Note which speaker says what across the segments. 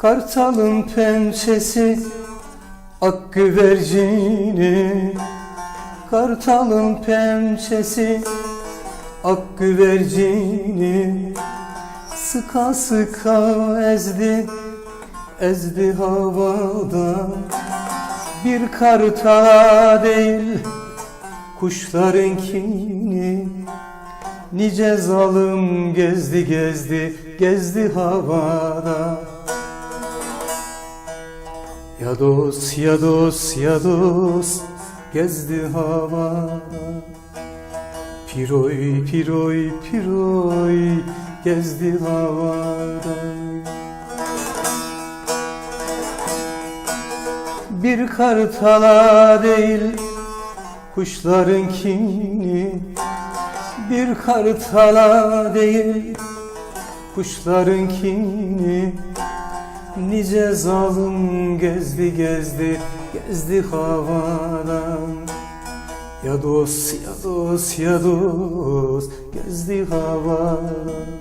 Speaker 1: Kartalın pençesi ak güvercini. Kartalın pençesi ak güvercini. Sıka sıka ezdi ezdi havada. Bir kartala değil kuşlarınkini Nice zalim gezdi gezdi gezdi havada Ya dost ya dost ya dost gezdi havada Piroy piroy piroy gezdi havada Bir kartala değil kuşlarınkini Bir kartala değil kuşlarınkini Nice zalim gezdi gezdi gezdi havadan. Ya dost ya dost ya dost gezdi havadan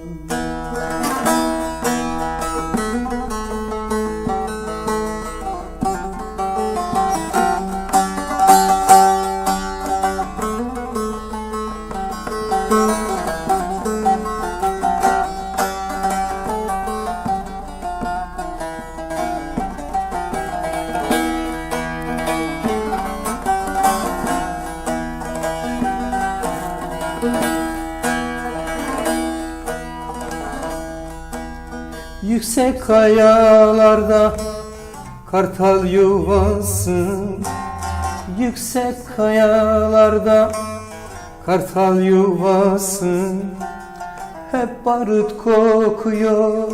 Speaker 1: Yüksek kayalarda kartal yuvası. Yüksek kayalarda kartal yuvası. Hep barut kokuyor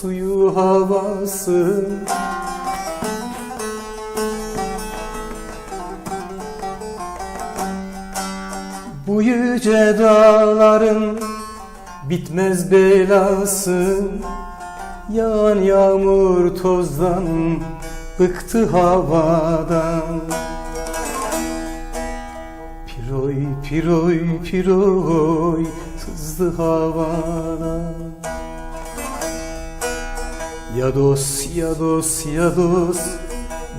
Speaker 1: suyu havası. Bu yüce dağların bitmez belası Yağan yağmur tozdan bıktı havadan. Piroy piroy piroy sızdı havadan. Ya dost ya dost ya dost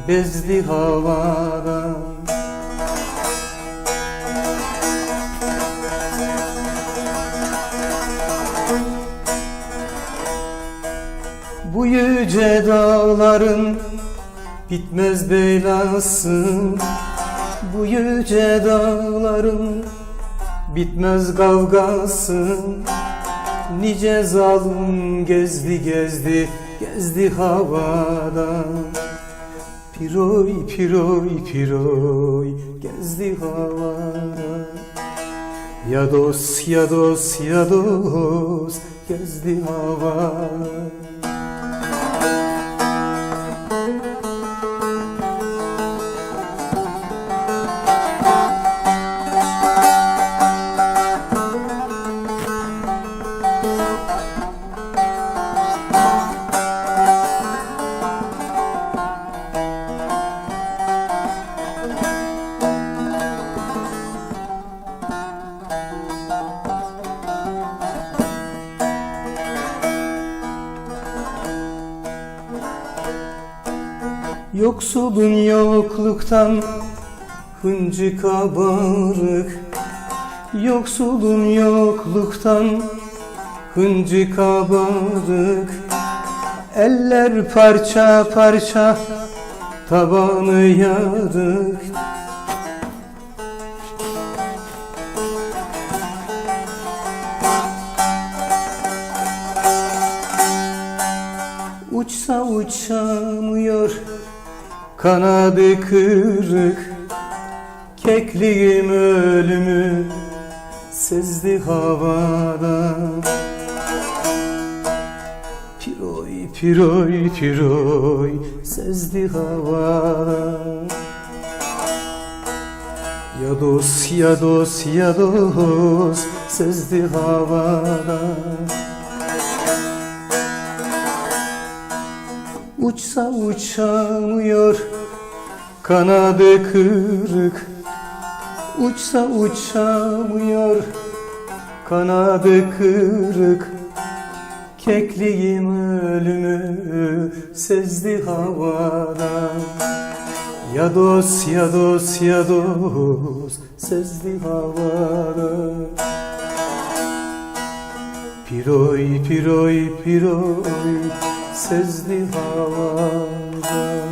Speaker 1: bezdi havadan Bu yüce dağların bitmez belası. Bu yüce dağların bitmez kavgası. Nice zalim gezdi gezdi gezdi havada. Piroy piroy piroy gezdi havada. Ya dost ya dost ya dost gezdi havada Yoksulun yokluktan hıncı kabarık. Yoksulun yokluktan hıncı kabarık. Eller parça parça tabanı yarık. Uçsa uçamıyor Kanadı kırık Kekliğim ölümü Sezdi havada. Piroy piroy piroy Sezdi havada. Ya dost ya dost ya dost Sezdi havada Uçsa uçamıyor Kanadı kırık. Uçsa uçamıyor Kanadı kırık. Kekliğim ölümü sezdi havada Ya dost ya dost ya dost sezdi havada Piroy piroy piroy sezdi havada